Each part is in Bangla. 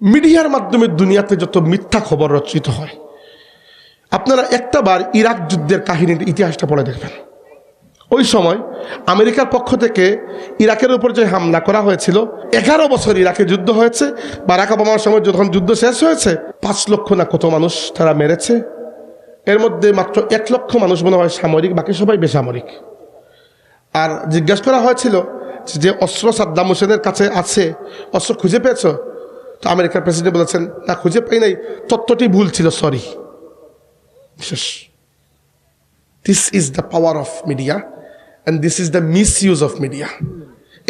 মিডিয়ার মাধ্যমে দুনিয়াতে যত মিথ্যা খবর রচিত হয়, আপনারা একটা বার ইরাক যুদ্ধের কাহিনীর ইতিহাসটা পড়ে দেখবেন। ওই সময় আমেরিকার পক্ষ থেকে ইরাকের উপর যে হামলা করা হয়েছিল, এগারো বছর ইরাকে যুদ্ধ হয়েছে, বারাক ওবামার সময় যখন যুদ্ধ শেষ হয়েছে, পাঁচ লক্ষ না কত মানুষ তারা মেরেছে। এর মধ্যে মাত্র এক লক্ষ মানুষ মনে হয় সামরিক, বাকি সবাই বেসামরিক। আর জিজ্ঞাসা করা হয়েছিল যে অস্ত্র সাদ্দাম হোসেনের কাছে আছে, অস্ত্র খুঁজে পেয়েছ? তো আমেরিকার প্রেসিডেন্ট বলেছেন, না, খুঁজে পাই নাই। তত্ত্বটি ভুল ছিল, সরি। শেষ this is the power of media and this is the misuse of media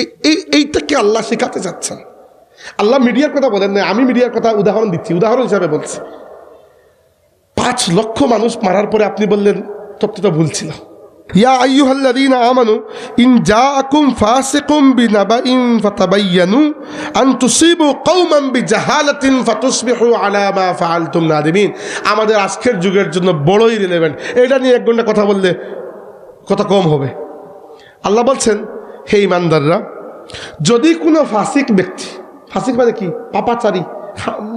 এই এইটাকে আল্লাহ শেখাতে চাচ্ছেন? আল্লাহ মিডিয়ার কথা বলেন না আমি মিডিয়ার কথা উদাহরণ দিচ্ছি, উদাহরণ হিসাবে বলছি। পাঁচ লক্ষ মানুষ মারার পরে আপনি বললেন, তত্ত্বটা ভুল ছিল। ইয়া আইয়ুহাল্লাযীনা আমানু, ইন যা জাআকুম ফাসিকুম বিনাবাইন ফাতাবায়ানু আন তুসিবু কওমান বিজাহালাতিন ফাতুসবিহু আলা মা ফাআলতুম নাদিমিন। আমাদের আজকের যুগের জন্য বড়ই রিলেভেন্ট এটা নিয়ে এক ঘণ্টা কথা বললে কথা কম হবে। আল্লাহ বলছেন, হে ইমানদাররা যদি কোনো ফাসিক ব্যক্তি ফাসিক মানে কি? পাপাচারী।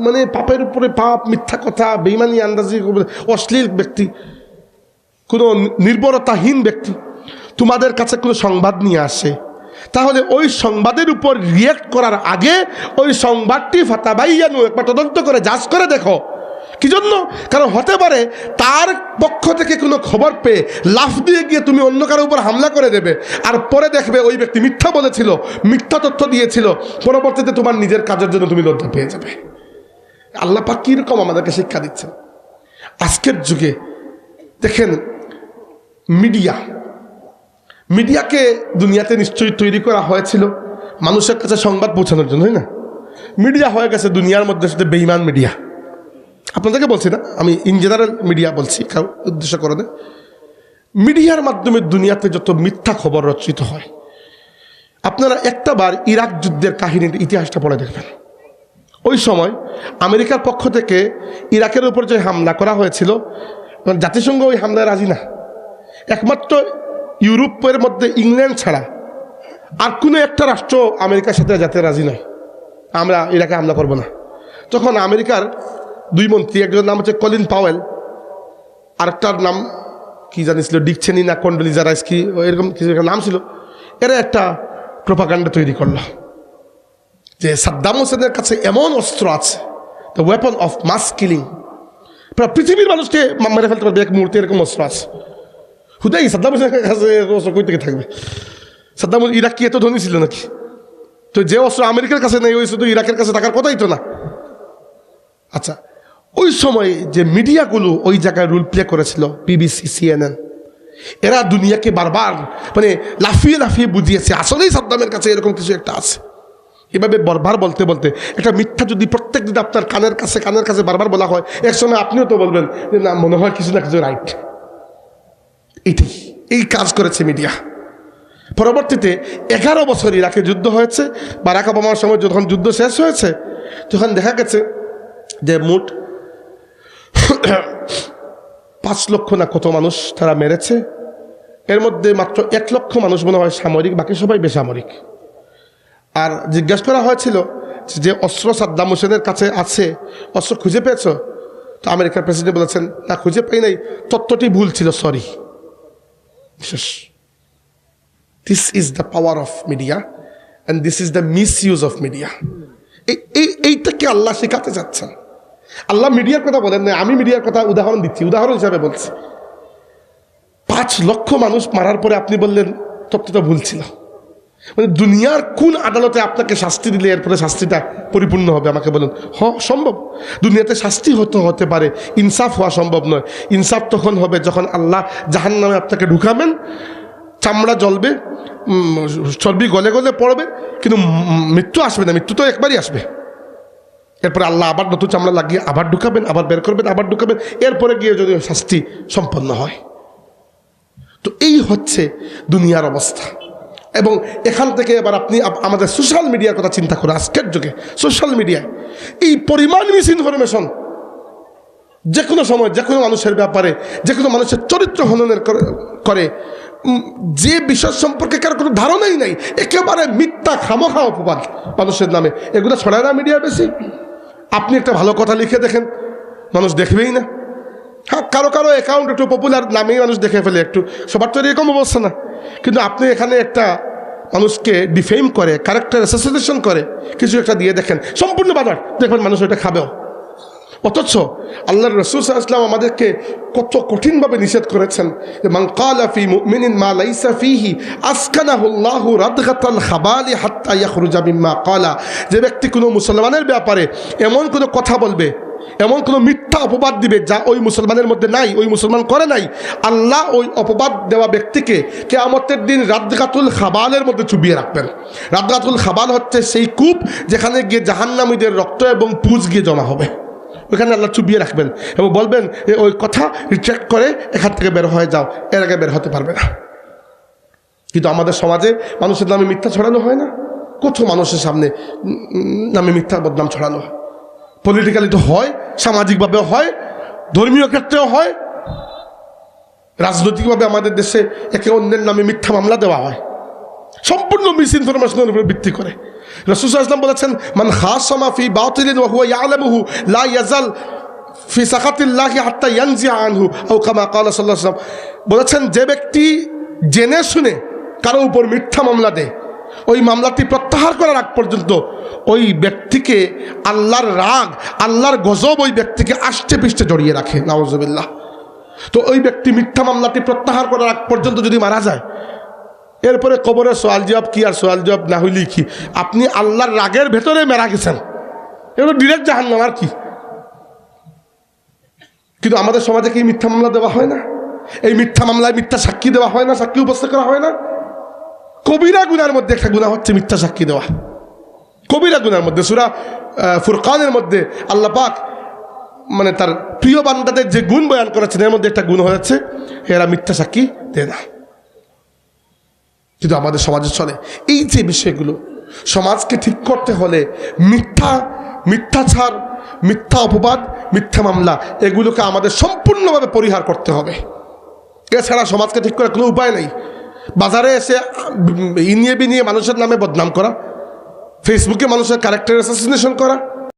মানে পাপের উপরে পাপ, মিথ্যা কথা বেইমানি আন্দাজি, অশ্লীল ব্যক্তি কোনো নির্ভরতাহীন ব্যক্তি তোমাদের কাছে কোনো সংবাদ নিয়ে আসে, তাহলে ওই সংবাদের উপর রিয়েক্ট করার আগে ওই সংবাদটি ফাতাবাইয়ানু একবার তদন্ত করে যাচ করে দেখো। কি জন্য? কারণ হতে পারে তার পক্ষ থেকে কোনো খবর পেয়ে লাফ দিয়ে গিয়ে তুমি অন্য কারোর উপর হামলা করে দেবে, আর পরে দেখবে ওই ব্যক্তি মিথ্যা বলেছিল, মিথ্যা তথ্য দিয়েছিল, পরবর্তীতে তোমার নিজের কাজের জন্য তুমি লজ্জা পেয়ে যাবে। আল্লাহ পাক কীরকম আমাদেরকে শিক্ষা দিচ্ছেন? আজকের যুগে দেখেন মিডিয়া। মিডিয়াকে দুনিয়াতে নিশ্চয়ই তৈরি করা হয়েছিল মানুষের কাছে সংবাদ পৌঁছানোর জন্য, তাই না? মিডিয়া হয়ে গেছে দুনিয়ার মধ্যে শুধু বেইমান মিডিয়া। আপনাদেরকে বলছি না, আমি ইন জেনারেল মিডিয়া বলছি কাউ উদ্দেশ্য করে মিডিয়ার মাধ্যমে দুনিয়াতে যত মিথ্যা খবর রচিত হয়, আপনারা একটা বার ইরাক যুদ্ধের কাহিনীর ইতিহাসটা পড়ে দেখবেন। ওই সময় আমেরিকার পক্ষ থেকে ইরাকের উপর যে হামলা করা হয়েছিল, জাতিসংঘ ওই হামলায় রাজি না। একমাত্র ইউরোপের মধ্যে ইংল্যান্ড ছাড়া আর কোনো একটা রাষ্ট্র আমেরিকার সাথে যাতে রাজি নয়। আমরা ইরাকে হামলা করব না। তখন আমেরিকার দুই মন্ত্রী, একজনের নাম হচ্ছে কলিন পাওয়েল, আরেকটার নাম কি জানিছিল ডিকছেনি না কন্ডলিজা রাইস কি এরকম কিছু একটা নাম ছিল, এরা একটা প্রোপাগান্ডা তৈরি করল। যে সাদ্দাম হোসেনের কাছে এমন অস্ত্র আছে the weapon of mass killing পৃথিবীর মানুষকে মেরে ফেলতে পারবে, এক মুহূর্তে এরকম অস্ত্র আছে। হুদাই সাদ্দাম হোসেনের কাছে অস্ত্র কই থেকে থাকবে সাদ্দাম ইরাক কি এত ধনী ছিল নাকি তো যে অস্ত্র আমেরিকার কাছে নেই ওই শুধু ইরাকের কাছে থাকার কথাই তো না আচ্ছা ওই সময় যে মিডিয়াগুলো ওই জায়গায় রুল প্লে করেছিল বিবিসি সিএনএন এরা দুনিয়াকে বারবার মানে লাফিয়ে লাফিয়ে বুঝিয়েছে আসলেই সাদ্দামের কাছে এরকম কিছু একটা আছে এভাবে বারবার বলতে বলতে একটা মিথ্যা যদি প্রত্যেক দিন আপনার কানের কাছে কানের কাছে বারবার বলা হয় এক সময় আপনিও তো বলবেন যে না মনে হয় কিছু না কিছু রাইট এইটাই এই কাজ করেছে মিডিয়া। পরবর্তীতে এগারো বছর ইরাকে যুদ্ধ হয়েছে বা বারাক ওবামার সময় যখন যুদ্ধ শেষ হয়েছে, তখন দেখা গেছে যে মোট পাঁচ লক্ষ না কত মানুষ তারা মেরেছে। এর মধ্যে মাত্র এক লক্ষ মানুষ মনে হয় সামরিক, বাকি সবাই বেসামরিক। আর জিজ্ঞাসা করা হয়েছিল যে অস্ত্র সাদ্দাম হোসেনের কাছে আছে, অস্ত্র খুঁজে পেয়েছ? তো আমেরিকার প্রেসিডেন্ট বলেছেন, না, খুঁজে পাই নাই তত্ত্বটি ভুল ছিল, সরি। শেষ this is the power of media and this is the misuse of media এই এইটাকে আল্লাহ শেখাতে চাচ্ছেন? আল্লাহ মিডিয়ার কথা বলেন না আমি মিডিয়ার কথা উদাহরণ দিচ্ছি, উদাহরণ হিসাবে বলছি। পাঁচ লক্ষ মানুষ মারার পরে আপনি বললেন তত্ত্বটা ভুল ছিল। মানে দুনিয়ার কোন আদালতে আপনাকে শাস্তি দিলে এরপরে শাস্তিটা পরিপূর্ণ হবে? আমাকে বলুন। হ, সম্ভব। দুনিয়াতে শাস্তি হতে হতে পারে। ইনসাফ হওয়া সম্ভব নয়। ইনসাফ তখন হবে যখন আল্লাহ জাহান নামে আপনাকে ঢুকাবেন, চামড়া জ্বলবে চর্বি গলে গলে পড়বে, কিন্তু মৃত্যু আসবে না। মৃত্যু তো একবারই আসবে। এরপরে আল্লাহ আবার নতুন চামড়া লাগিয়ে আবার ঢুকাবেন, আবার বের করবেন, আবার ঢুকাবেন। এরপরে গিয়ে যদি শাস্তি সম্পন্ন হয়। তো এই হচ্ছে দুনিয়ার অবস্থা। এবং এখান থেকে এবার আপনি আমাদের সোশ্যাল মিডিয়ার কথা চিন্তা করে আজকের যুগে সোশ্যাল মিডিয়ায় এই পরিমাণ মিস ইনফরমেশন যে কোনো সময় যে কোনো মানুষের ব্যাপারে যে কোনো মানুষের চরিত্র হননের করে যে বিষয় সম্পর্কে কারও কোনো ধারণাই নাই, একেবারে মিথ্যা, খামোখা অপবাদ মানুষের নামে। এগুলো ছড়ায় না মিডিয়া বেশি। আপনি একটা ভালো কথা লিখে দেখেন, মানুষ দেখবেই না। হ্যাঁ কারও কারও অ্যাকাউন্ট একটু পপুলার নামেই মানুষ দেখে ফেলে একটু। সবার তো এরকম অবস্থা না। কিন্তু আপনি এখানে একটা মানুষকে ডিফেম করে ক্যারেক্টার অ্যাসোসিয়েশন করে, কিছু একটা দিয়ে দেখেন। সম্পূর্ণ বাজার দেখবেন মানুষ ওটা খাবেও। অথচ আল্লাহর রসুল ইসলাম আমাদেরকে কত কঠিনভাবে নিষেধ করেছেন যে, মান কালা ফি মুমিনিন মা লাইসা ফিহি আসকানাহুল্লাহু রাদগাতাল খাবালি হাত্তা ইয়াখরুজা মিম্মা কালা। যে ব্যক্তি কোনো মুসলমানের ব্যাপারে এমন কোনো কথা বলবে এমন কোনো মিথ্যা অপবাদ দিবে যা ওই মুসলমানের মধ্যে নাই, ওই মুসলমান করে নাই। আল্লাহ ওই অপবাদ দেওয়া ব্যক্তিকে কেয়ামতের দিন রাদগাতুল খাবালের মধ্যে চুবিয়ে রাখবেন। রাদগাতুল খাবাল হচ্ছে সেই কূপ যেখানে গিয়ে জাহান্নামীদের রক্ত এবং পুজ গিয়ে জমা হবে। ওইখানে আল্লাহ চুবিয়ে রাখবেন এবং বলবেন ওই কথা রিট্রাক্ট করে এখান থেকে বের হয়ে যাও, এর আগে বের হতে পারবে না। কিন্তু আমাদের সমাজে মানুষের নামে মিথ্যা ছড়ানো হয় না। কত মানুষের সামনে নামে মিথ্যা বদনাম ছড়ানো হয়। পলিটিক্যালি তো হয়, সামাজিকভাবেও হয়, ধর্মীয় ক্ষেত্রেও হয়, রাজনৈতিকভাবে আমাদের দেশে একে অন্যের নামে মিথ্যা মামলা দেওয়া হয়। সম্পূর্ণ মিস ইনফরমেশনের উপরে ভিত্তি করে। রসুল ইসলাম বলেছেন, মান খাসমা ফি বাতিলিন লা ইয়াজাল ফি সাকাতিল্লাহি হাত্তা ইয়ানজিআ আনহু কামা বলেছেন, যে ব্যক্তি জেনে শুনে কারও উপর মিথ্যা মামলা দেয় ওই মামলাটি প্রত্যাহার করার আগ পর্যন্ত ওই ব্যক্তিকে আল্লাহর রাগ, আল্লাহর গজব ওই ব্যক্তিকে আষ্টে পিষ্টে জড়িয়ে রাখে নওয়াজবিল্লাহ তো ওই ব্যক্তি মিথ্যা মামলাটি প্রত্যাহার করার আগ পর্যন্ত যদি মারা যায়, এরপরে কবরের সোয়াল জবাব কি আর সোয়াল জবাব না হইলেই কি? আপনি আল্লাহর রাগের ভেতরে মেরা গেছেন। এগুলো ডিরেক্ট জাহান্নাম আর কি? কিন্তু আমাদের সমাজে কি মিথ্যা মামলা দেওয়া হয় না? এই মিথ্যা মামলায় মিথ্যা সাক্ষী দেওয়া হয় না, সাক্ষী উপস্থিত করা হয় না? কবিরা গুনার মধ্যে একটা গুণা হচ্ছে মিথ্যা সাক্ষী দেওয়া। কবিরা গুনার মধ্যে, সুরা ফুরকানের মধ্যে আল্লাহ পাক মানে তার প্রিয় বান্দাদের যে গুণ বয়ান করেছেন, এর মধ্যে একটা গুণ হয়েছে এরা মিথ্যা সাক্ষী দেয় না। কিন্তু আমাদের সমাজে চলে। এই যে বিষয়গুলো, সমাজকে ঠিক করতে হলে মিথ্যা মিথ্যাচার মিথ্যা অপবাদ, মিথ্যা মামলা, এগুলোকে আমাদের সম্পূর্ণভাবে পরিহার করতে হবে। এছাড়া সমাজকে ঠিক করার কোনো উপায় নেই। বাজারে এসে ইনিয়ে বিনিয়ে মানুষের নামে বদনাম করা ফেসবুকে মানুষের ক্যারেক্টার অ্যাসাসিনেশন করা